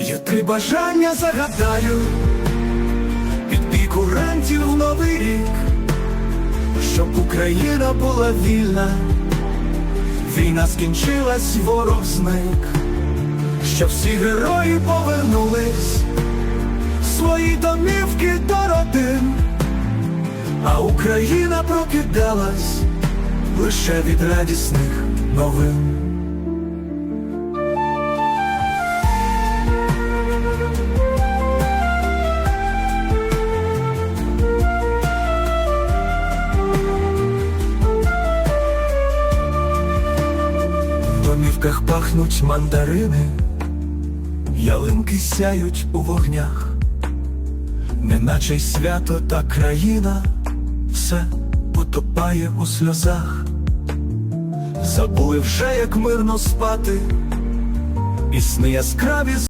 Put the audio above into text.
Я три бажання загадаю. Під бій курантів в новий рік, щоб Україна була вільна, війна скінчилась, ворог зник, щоб всі герої повернулись, свої домівки до родин, а Україна прокидалась лише від радісних новин. Домівках пахнуть мандарини, ялинки сяють у вогнях, неначе й свято та країна все потопає у сльозах. Забули вже, як мирно спати, і сни яскраві